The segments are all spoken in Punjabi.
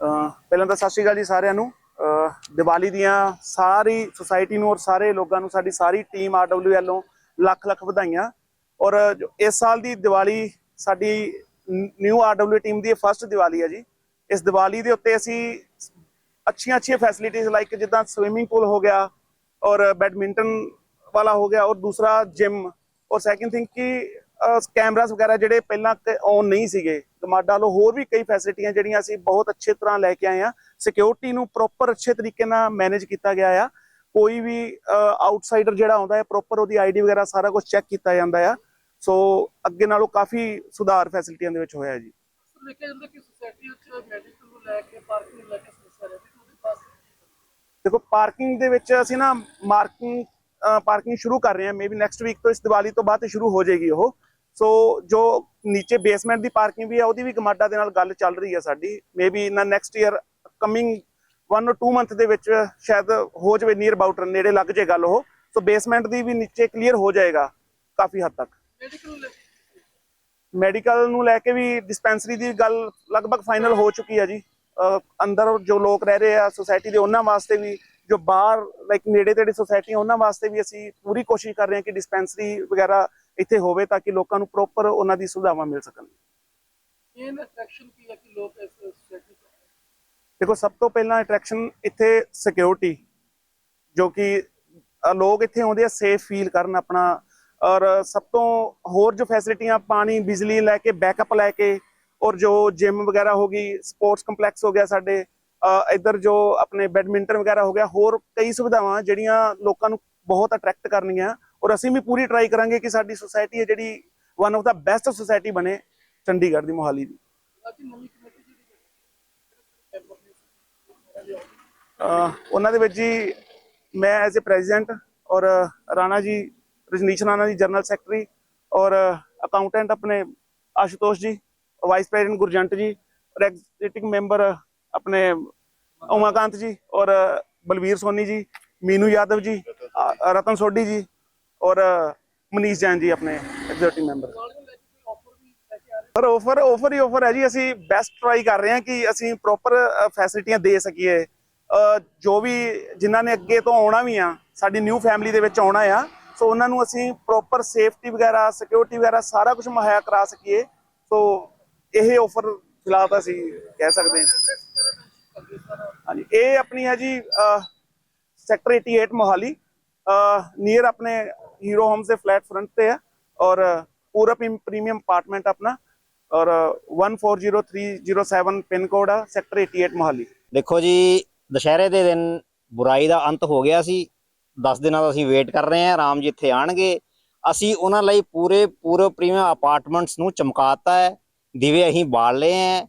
ਪਹਿਲਾਂ ਤਾਂ ਸਤਿ ਸ਼੍ਰੀ ਅਕਾਲ ਜੀ ਸਾਰਿਆਂ ਨੂੰ। ਦੀਵਾਲੀ ਦੀਆਂ ਸਾਰੀ ਸੁਸਾਇਟੀ ਨੂੰ ਔਰ ਸਾਰੇ ਲੋਕਾਂ ਨੂੰ ਸਾਡੀ ਸਾਰੀ ਟੀਮ ਆਰਡਬਲਯੂ ਵੱਲੋਂ ਲੱਖ ਲੱਖ ਵਧਾਈਆਂ। ਔਰ ਇਸ ਸਾਲ ਦੀ ਦੀਵਾਲੀ ਸਾਡੀ ਨਿਊ ਆਰਡਬਲਯੂ ਟੀਮ ਦੀ ਫਸਟ ਦੀਵਾਲੀ ਹੈ ਜੀ। ਇਸ ਦੀਵਾਲੀ ਦੇ ਉੱਤੇ ਅਸੀਂ ਅੱਛੀਆਂ ਅੱਛੀਆਂ ਫੈਸਿਲਿਟੀਆਂ ਲਾਈਕ ਜਿੱਦਾਂ ਸਵਿਮਿੰਗ ਪੂਲ ਹੋ ਗਿਆ ਔਰ ਬੈਡਮਿੰਟਨ ਵਾਲਾ ਹੋ ਗਿਆ ਔਰ ਦੂਸਰਾ ਜਿਮ ਔਰ ਸੈਕਿੰਡ ਥਿੰਗ ਕਿ ਕੈਮਰਾਸ ਵਗੈਰਾ ਜਿਹੜੇ ਪਹਿਲਾਂ ਔਨ ਨਹੀਂ ਸੀਗੇ। ਗਮਾਡਾ ਵੱਲੋਂ ਹੋਰ ਵੀ ਕਈ ਫੈਸਿਲਿਟੀਆਂ ਜਿਹੜੀਆਂ ਅਸੀਂ ਬਹੁਤ ਅੱਛੇ ਤਰ੍ਹਾਂ ਲੈ ਕੇ ਆਏ ਆ ਸਿਕਿਉਰਿਟੀ ਨੂੰ ਪ੍ਰੋਪਰ ਅੱਛੇ ਤਰੀਕੇ ਨਾਲ ਮੈਨੇਜ ਕੀਤਾ ਗਿਆ ਆ। ਕੋਈ ਵੀ ਆਊਟਸਾਈਡਰ ਜਿਹੜਾ ਆਉਂਦਾ ਹੈ ਪ੍ਰੋਪਰ ਉਹਦੀ ਆਈਡੀ ਵਗੈਰਾ ਸਾਰਾ ਕੁਝ ਚੈੱਕ ਕੀਤਾ ਜਾਂਦਾ ਆ। ਸੋ ਅੱਗੇ ਨਾਲੋਂ ਕਾਫੀ ਸੁਧਾਰ ਫੈਸਿਲਿਟੀਆਂ ਦੇ ਵਿੱਚ ਹੋਇਆ ਹੈ ਜੀ। ਸਰ ਦੇਖਿਆ ਜਾਂਦਾ ਕਿ ਸੁਸਾਇਟੀ ਵਿੱਚ ਮੈਡੀਕਲ ਨੂੰ ਲੈ ਕੇ ਪਾਰਕਿੰਗ ਨੂੰ ਲੈ ਕੇ ਸਮੱਸਿਆ ਰਹਿੰਦੀ ਤੇ ਉਹਦੇ ਪਾਸ ਦੇਖੋ ਪਾਰਕਿੰਗ ਦੇ ਵਿੱਚ ਅਸੀਂ ਨਾ ਮਾਰਕਿੰਗ ਪਾਰਕਿੰਗ ਸ਼ੁਰੂ ਕਰ ਰਹੇ ਹਾਂ। ਮੇਬੀ ਨੈਕਸਟ ਵੀਕ ਤੋਂ ਇਸ ਦੀਵਾਲੀ ਤੋਂ ਬਾਅਦ ਸ਼ੁਰੂ ਹੋ ਜਾਏਗੀ ਉਹ। ਸੋ ਜੋ ਨੀਚੇ ਬੇਸਮੈਂਟ ਦੀ ਪਾਰਕਿੰਗ ਵੀ ਹੈ ਉਹਦੀ ਵੀ ਗਮਾਡਾ ਦੇ ਨਾਲ ਗੱਲ ਚੱਲ ਰਹੀ ਹੈ ਸਾਡੀ। Maybe in next year coming 1 or 2 month ਦੇ ਵਿੱਚ ਸ਼ਾਇਦ ਹੋ ਜਾਵੇ ਨੀਅਰ ਅਬਾਊਟ ਨੇੜੇ ਲੱਗ ਜੇ ਗੱਲ ਉਹ। ਸੋ ਬੇਸਮੈਂਟ ਦੀ ਵੀ ਨੀਚੇ ਕਲੀਅਰ ਹੋ ਜਾਏਗਾ ਕਾਫੀ ਹੱਦ ਤੱਕ। ਮੈਡੀਕਲ ਨੂੰ ਲੈ ਕੇ। ਵੀ ਡਿਸਪੈਂਸਰੀ ਦੀ ਗੱਲ ਲਗਭਗ ਫਾਈਨਲ ਹੋ ਚੁੱਕੀ ਹੈ ਜੀ। ਅੰਦਰ ਜੋ ਲੋਕ ਰਹਿ ਰਹੇ ਆ ਸੁਸਾਇਟੀ ਦੇ ਉਹਨਾਂ ਵਾਸਤੇ ਵੀ ਜੋ ਬਾਹਰ ਲਾਈਕ ਨੇੜੇ ਤੇੜੇ ਸੁਸਾਇਟੀਆਂ ਉਹਨਾਂ ਵਾਸਤੇ ਵੀ ਅਸੀਂ ਪੂਰੀ ਕੋਸ਼ਿਸ਼ ਕਰ ਰਹੇ ਹਾਂ ਕਿ ਡਿਸਪੈਂਸਰੀ ਵਗੈਰਾ ਇੱਥੇ ਹੋਵੇ ਤਾਂ ਕਿ ਲੋਕਾਂ ਨੂੰ ਪ੍ਰੋਪਰ ਉਹਨਾਂ ਦੀ ਸੁਵਿਧਾਵਾਂ ਮਿਲ ਸਕਣ। ਮੇਨ ਅਟਰੈਕਸ਼ਨ ਕੀ ਹੈ ਕਿ ਲੋਕ ਇਸ ਸੁਸਾਇਟੀ ਤੋਂ ਦੇਖੋ ਸਭ ਤੋਂ ਪਹਿਲਾਂ ਅਟਰੈਕਸ਼ਨ ਇੱਥੇ ਸਿਕਿਉਰਿਟੀ ਜੋ ਕਿ ਲੋਕ ਇੱਥੇ ਆਉਂਦੇ ਆ ਸੇਫ ਫੀਲ ਕਰਨ ਆਪਣਾ। ਔਰ ਸਭ ਤੋਂ ਹੋਰ ਜੋ ਫੈਸਿਲਿਟੀਆਂ ਪਾਣੀ ਬਿਜਲੀ ਲੈ ਕੇ ਬੈਕਅਪ ਲੈ ਕੇ ਔਰ ਜੋ ਜਿਮ ਵਗੈਰਾ ਹੋ ਗਈ ਸਪੋਰਟਸ ਕੰਪਲੈਕਸ ਹੋ ਗਿਆ ਸਾਡੇ ਇੱਧਰ ਜੋ ਆਪਣੇ ਬੈਡਮਿੰਟਨ ਵਗੈਰਾ ਹੋ ਗਿਆ ਹੋਰ ਕਈ ਸੁਵਿਧਾਵਾਂ ਜਿਹੜੀਆਂ ਲੋਕਾਂ ਨੂੰ ਬਹੁਤ ਅਟਰੈਕਟ ਕਰਨੀਆਂ। ਔਰ ਅਸੀਂ ਵੀ ਪੂਰੀ ਟਰਾਈ ਕਰਾਂਗੇ ਕਿ ਸਾਡੀ ਸੁਸਾਇਟੀ ਹੈ ਜਿਹੜੀ one of the best society ਬਣੇ ਚੰਡੀਗੜ੍ਹ ਦੀ ਮੋਹਾਲੀ ਦੀ। ਉਹਨਾਂ ਦੇ ਵਿੱਚ ਜੀ ਮੈਂ ਐਜ਼ ਅ ਪ੍ਰੈਜ਼ੀਡੈਂਟ ਔਰ ਰਾਣਾ ਜੀ ਰਜਨੀਸ਼ ਰਾਣਾ ਜੀ ਜਨਰਲ ਸੈਕਟਰੀ ਔਰ ਅਕਾਊਂਟੈਂਟ ਆਪਣੇ ਆਸ਼ੂਤੋਸ਼ ਜੀ ਵਾਈਸ ਪ੍ਰੈਜ਼ੀਡੈਂਟ ਗੁਰਜੰਟ ਜੀ ਔਰ ਐਗਜ਼ੀਕਿਊਟਿਵ ਮੈਂਬਰ ਆਪਣੇ ਉਮਾਕਾਂਤ ਜੀ ਔਰ ਬਲਵੀਰ ਸੋਨੀ ਜੀ ਮੀਨੂ ਯਾਦਵ ਜੀ ਰਤਨ ਸੋਢੀ ਜੀ ਔਰ ਮਨੀਸ਼ ਜੈਨ ਜੀ ਆਪਣੇ ਐਗਜ਼ੀਕਿਊਟਿਵ ਮੈਂਬਰ ਪਰ ਆਫਰ ਆਫਰ ਹੀ ਆਫਰ ਹੈ ਜੀ। ਅਸੀਂ ਬੈਸਟ ਟਰਾਈ ਕਰ ਰਹੇ ਹਾਂ ਕਿ ਅਸੀਂ ਪ੍ਰੋਪਰ ਫੈਸਿਲਿਟੀਆਂ ਦੇ ਸਕੀਏ। ਜੋ ਵੀ ਜਿਨ੍ਹਾਂ ਨੇ ਅੱਗੇ ਤੋਂ ਆਉਣਾ ਵੀ ਆ, ਸਾਡੀ ਨਿਊ ਫੈਮਿਲੀ ਦੇ ਵਿੱਚ ਆਉਣਾ ਆ, ਸੋ ਉਹਨਾਂ ਨੂੰ ਅਸੀਂ ਪ੍ਰੋਪਰ ਸੇਫਟੀ ਵਗੈਰਾ ਸਿਕਿਉਰਿਟੀ ਵਗੈਰਾ ਸਾਰਾ ਕੁਝ ਮੁਹੱਈਆ ਕਰਾ ਸਕੀਏ। ਸੋ, ਇਹ ਆਫਰ ਫਿਲਹਾਲ ਤਾਂ ਅਸੀਂ ਕਹਿ ਸਕਦੇ ਹਾਂ। ਹਾਂਜੀ, ਇਹ ਆਪਣੀ ਹੈ ਜੀ ਸੈਕਟਰ 88 ਮੋਹਾਲੀ। ਨੀਅਰ ਆਪਣੇ ਹੀਰੋ ਹੋਮਸ ਦੇ ਫਲੈਟ ਫਰੰਟ ਤੇ ਹੈ ਔਰ ਪੂਰਾ ਪ੍ਰੀਮੀਅਮ ਅਪਾਰਟਮੈਂਟ ਆਪਣਾ ਔਰ 140307 ਪਿਨ ਕੋਡ ਆ ਸੈਕਟਰ 88 ਮੋਹਾਲੀ। ਦੇਖੋ ਜੀ, ਦੁਸ਼ਹਿਰੇ ਦੇ ਦਿਨ ਬੁਰਾਈ ਦਾ ਅੰਤ ਹੋ ਗਿਆ ਸੀ। 10 ਦਿਨਾਂ ਦਾ ਅਸੀਂ ਵੇਟ ਕਰ ਰਹੇ ਹਾਂ ਰਾਮ ਜੀ ਇੱਥੇ ਆਣਗੇ ਅਸੀਂ ਉਹਨਾਂ ਲਈ ਪੂਰੇ ਪੂਰੇ ਪ੍ਰੀਮੀਅਮ ਅਪਾਰਟਮੈਂਟਸ ਨੂੰ ਚਮਕਾਤਾ ਹੈ। ਦੀਵੇ ਅਸੀਂ ਬਾਲ ਲਏ ਹੈ।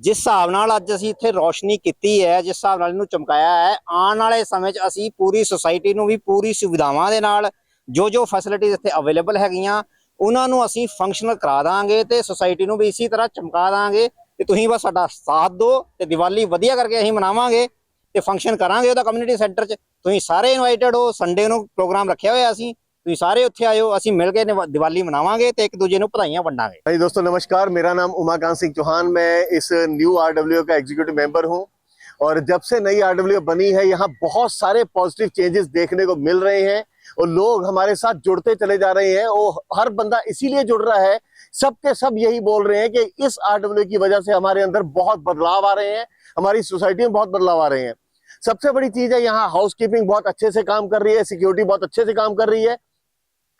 ਜਿਸ ਹਿਸਾਬ ਨਾਲ ਅੱਜ ਅਸੀਂ ਇੱਥੇ ਰੋਸ਼ਨੀ ਕੀਤੀ ਹੈ, ਜਿਸ ਹਿਸਾਬ ਨਾਲ ਇਹਨੂੰ ਚਮਕਾਇਆ ਹੈ, ਆਉਣ ਵਾਲੇ ਸਮੇਂ 'ਚ ਅਸੀਂ ਪੂਰੀ ਸੁਸਾਇਟੀ ਨੂੰ ਵੀ ਪੂਰੀ ਸੁਵਿਧਾਵਾਂ ਦੇ ਨਾਲ ਜੋ ਜੋ ਫੈਸਿਲਿਟੀਜ਼ ਇੱਥੇ ਅਵੇਲੇਬਲ ਹੈਗੀਆਂ ਉਹਨਾਂ ਨੂੰ ਅਸੀਂ ਫੰਕਸ਼ਨਲ ਕਰਾ ਦਾਂਗੇ ਤੇ ਸੁਸਾਇਟੀ ਨੂੰ ਵੀ ਇਸੇ ਤਰ੍ਹਾਂ ਚਮਕਾ ਦਾਂਗੇ ਤੇ ਤੁਸੀਂ ਬਸ ਸਾਡਾ ਸਾਥ ਦਿਓ ਤੇ ਦੀਵਾਲੀ ਵਧੀਆ ਕਰਕੇ ਅਸੀਂ ਮਨਾਵਾਂਗੇ ਤੇ ਫੰਕਸ਼ਨ ਕਰਾਂਗੇ ਉਹਦਾ ਕਮਿਊਨਿਟੀ ਸੈਂਟਰ 'ਚ ਤੁਸੀਂ ਸਾਰੇ ਇਨਵਾਈਟਡ ਹੋ ਸੰਡੇ ਨੂੰ ਪ੍ਰੋਗਰਾਮ ਰੱਖਿਆ ਹੋਇਆ ਅਸੀਂ ਤੁਸੀਂ ਸਾਰੇ ਉੱਥੇ ਆਇਓ ਅਸੀਂ ਮਿਲ ਕੇ ਨਿਵਾ- ਦੀਵਾਲੀ ਮਨਾਵਾਂਗੇ ਤੇ ਇੱਕ ਦੂਜੇ ਨੂੰ ਵਧਾਈਆਂ ਵੰਡਾਂਗੇ भाई दोस्तों नमस्कार मेरा नाम उमाकांत सिंह चौहान मैं इस न्यू आरडब्ल्यू का एग्जीक्यूटिव मेंबर हूं और जब से नई आरडब्ल्यू बनी है यहाँ बहुत सारे पॉजिटिव चेंजेस देखने को मिल रहे हैं और लोग हमारे साथ जुड़ते चले जा रहे हैं। और हर बंदा इसीलिए जुड़ रहा है, सबके सब यही बोल रहे हैं कि इस आरडब्ल्यू की वजह से हमारे अंदर बहुत बदलाव आ रहे हैं, हमारी सोसाइटी में बहुत बदलाव आ रहे हैं। सबसे बड़ी चीज़ है, यहाँ हाउस कीपिंग बहुत अच्छे से काम कर रही है सिक्योरिटी बहुत अच्छे से काम कर रही है।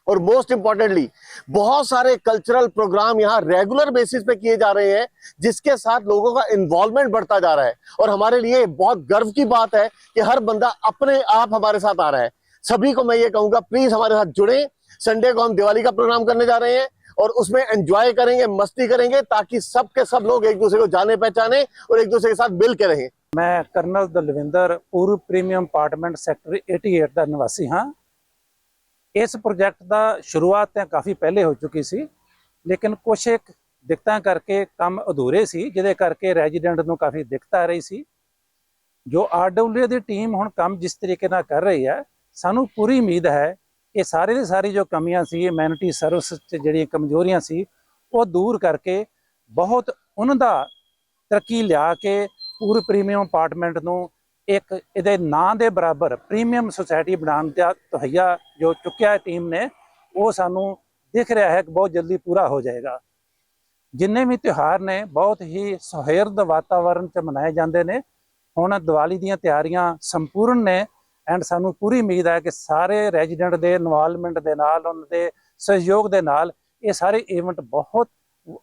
और मोस्ट इंपॉर्टेंटली बहुत सारे कल्चरल प्रोग्राम यहाँ रेगुलर बेसिस पे किए जा रहे हैं, जिसके साथ लोगों का इन्वॉल्वमेंट बढ़ता जा रहा है। और हमारे लिए बहुत गर्व की बात है कि हर बंदा अपने आप हमारे साथ आ रहा है। सभी को मैं ये कहूंगा प्लीज हमारे साथ जुड़े संडे को हम दिवाली का प्रोग्राम करने जा रहे हैं और उसमें एंजॉय करेंगे मस्ती करेंगे ताकि सब के सब लोग एक दूसरे को जाने पहचाने और एक दूसरे के साथ मिल के रहें ਮੈਂ ਕਰਨਲ ਦਲਵਿੰਦਰ ਪੂਰਬ ਪ੍ਰੀਮੀਅਮ ਅਪਾਰਟਮੈਂਟ ਸੈਕਟਰ 88 ਦਾ ਨਿਵਾਸੀ ਹਾਂ ਇਸ ਪ੍ਰੋਜੈਕਟ ਦਾ ਸ਼ੁਰੂਆਤ ਤਾਂ ਕਾਫੀ ਪਹਿਲੇ ਹੋ ਚੁੱਕੀ ਸੀ ਲੇਕਿਨ ਕੁਝ ਇੱਕ ਦਿੱਕਤਾਂ ਕਰਕੇ ਕੰਮ ਅਧੂਰੇ ਸੀ ਜਿਹਦੇ ਕਰਕੇ ਰੈਜ਼ੀਡੈਂਟ ਨੂੰ ਕਾਫੀ ਦਿੱਕਤ ਆ ਰਹੀ ਸੀ ਜੋ ਆਰਡਬਲਯੂ ਦੀ ਟੀਮ ਹੁਣ ਕੰਮ ਜਿਸ ਤਰੀਕੇ ਨਾਲ ਕਰ ਰਹੀ ਹੈ ਸਾਨੂੰ ਪੂਰੀ ਉਮੀਦ ਹੈ ਇਹ ਸਾਰੇ ਦੀ ਸਾਰੀ ਜੋ ਕਮੀਆਂ ਸੀ ਇਮਿਊਨਿਟੀ ਸਰਵਿਸ 'ਚ ਜਿਹੜੀਆਂ ਕਮਜ਼ੋਰੀਆਂ ਸੀ, ਉਹ ਦੂਰ ਕਰਕੇ ਬਹੁਤ ਉਹਨਾਂ ਦਾ ਤਰੱਕੀ ਲਿਆ ਕੇ ਪੂਰ ਪ੍ਰੀਮੀਅਮ ਅਪਾਰਟਮੈਂਟ ਨੂੰ ਇੱਕ ਇਹਦੇ ਨਾਂ ਦੇ ਬਰਾਬਰ ਪ੍ਰੀਮੀਅਮ ਸੁਸਾਇਟੀ ਬਣਾਉਣ ਦਾ ਤਹਈਆ ਜੋ ਚੁੱਕਿਆ ਟੀਮ ਨੇ, ਉਹ ਸਾਨੂੰ ਦਿਖ ਰਿਹਾ ਹੈ ਕਿ ਬਹੁਤ ਜਲਦੀ ਪੂਰਾ ਹੋ ਜਾਏਗਾ। ਜਿੰਨੇ ਵੀ ਤਿਉਹਾਰ ਨੇ, ਬਹੁਤ ਹੀ ਸੁਹਿਰਦ ਵਾਤਾਵਰਣ 'ਚ ਮਨਾਏ ਜਾਂਦੇ ਨੇ। ਹੁਣ ਦੀਵਾਲੀ ਦੀਆਂ ਤਿਆਰੀਆਂ ਸੰਪੂਰਨ ਨੇ। ਐਂਡ ਸਾਨੂੰ ਪੂਰੀ ਉਮੀਦ ਹੈ ਕਿ ਸਾਰੇ ਰੈਜ਼ੀਡੈਂਟ ਦੇ ਇਨਵੋਲਵਮੈਂਟ ਦੇ ਨਾਲ, ਉਹਨਾਂ ਦੇ ਸਹਿਯੋਗ ਦੇ ਨਾਲ ਇਹ ਸਾਰੇ ਇਵੈਂਟ ਬਹੁਤ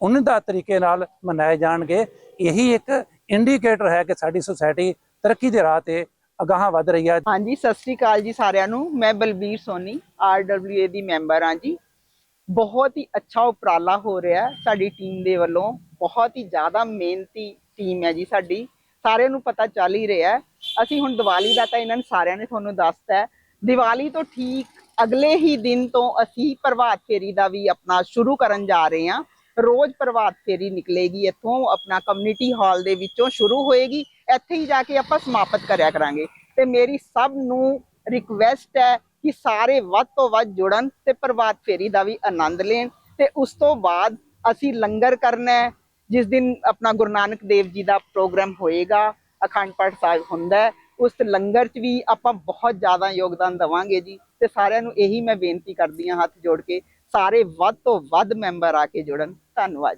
ਉਨਦਾ ਤਰੀਕੇ ਨਾਲ ਮਨਾਏ ਜਾਣਗੇ। ਇਹੀ ਇੱਕ ਇੰਡੀਕੇਟਰ ਹੈ ਕਿ ਸਾਡੀ ਸੁਸਾਇਟੀ ਤਰੱਕੀ ਦੇ ਰਾਹ ਤੇ ਅਗਾਹਾਂ ਵਧ ਰਹੀ ਹੈ। ਹਾਂਜੀ, ਸਤਿ ਸ੍ਰੀ ਅਕਾਲ ਜੀ ਸਾਰਿਆਂ ਨੂੰ। ਮੈਂ ਬਲਬੀਰ ਸੋਨੀ ਆਰਡਬਲਯੂਏ ਦੀ ਮੈਂਬਰ ਹਾਂ ਜੀ। ਬਹੁਤ ਹੀ ਅੱਛਾ ਉਪਰਾਲਾ ਹੋ ਰਿਹਾ ਸਾਡੀ ਟੀਮ ਦੇ ਵੱਲੋਂ। ਬਹੁਤ ਹੀ ਜ਼ਿਆਦਾ ਮਿਹਨਤੀ ਟੀਮ ਹੈ ਜੀ ਸਾਡੀ। ਸਾਰਿਆਂ ਨੂੰ ਪਤਾ ਚੱਲ ਹੀ ਰਿਹਾ ਅਸੀਂ ਹੁਣ ਦੀਵਾਲੀ ਦਾ ਤਾਂ ਇਹਨਾਂ ਨੇ ਸਾਰਿਆਂ ਨੇ ਤੁਹਾਨੂੰ ਦੱਸਤਾ ਹੈ। ਦੀਵਾਲੀ ਤੋਂ ਠੀਕ ਅਗਲੇ ਹੀ ਦਿਨ ਤੋਂ ਅਸੀਂ ਪ੍ਰਭਾਤ ਫੇਰੀ ਦਾ ਵੀ ਆਪਣਾ ਸ਼ੁਰੂ ਕਰਨ ਜਾ ਰਹੇ ਹਾਂ। ਰੋਜ਼ ਪ੍ਰਭਾਤ ਫੇਰੀ ਨਿਕਲੇਗੀ, ਇੱਥੋਂ ਆਪਣਾ ਕਮਿਊਨਿਟੀ ਹਾਲ ਦੇ ਵਿੱਚੋਂ ਸ਼ੁਰੂ ਹੋਏਗੀ। ਇੱਥੇ ਹੀ ਜਾ ਕੇ ਆਪਾਂ ਸਮਾਪਤ ਕਰਿਆ ਕਰਾਂਗੇ। ਤੇ ਮੇਰੀ ਸਭ ਨੂੰ ਰਿਕਵੈਸਟ ਹੈ ਕਿ ਸਾਰੇ ਵੱਧ ਤੋਂ ਵੱਧ ਜੁੜਨ ਤੇ ਪ੍ਰਭਾਤ ਫੇਰੀ ਦਾ ਵੀ ਆਨੰਦ ਲੈਣ। ਤੇ ਉਸ ਤੋਂ ਬਾਅਦ ਅਸੀਂ ਲੰਗਰ ਕਰਨਾ ਹੈ। ਜਿਸ ਦਿਨ ਆਪਣਾ ਗੁਰੂ ਨਾਨਕ ਦੇਵ ਜੀ ਦਾ ਪ੍ਰੋਗਰਾਮ ਹੋਏਗਾ, ਅਖੰਡ ਪਾਠ ਸਾਹਿਬ ਹੁੰਦਾ ਉਸ ਲੰਗਰ 'ਚ ਵੀ ਆਪਾਂ ਬਹੁਤ ਜ਼ਿਆਦਾ ਯੋਗਦਾਨ ਦਵਾਂਗੇ ਜੀ ਤੇ ਸਾਰਿਆਂ ਨੂੰ ਇਹੀ ਮੈਂ ਬੇਨਤੀ ਕਰਦੀ ਹਾਂ ਹੱਥ ਜੋੜ ਕੇ, ਸਾਰੇ ਵੱਧ ਤੋਂ ਵੱਧ ਮੈਂਬਰ ਆ ਕੇ ਜੁੜਨ। ਧੰਨਵਾਦ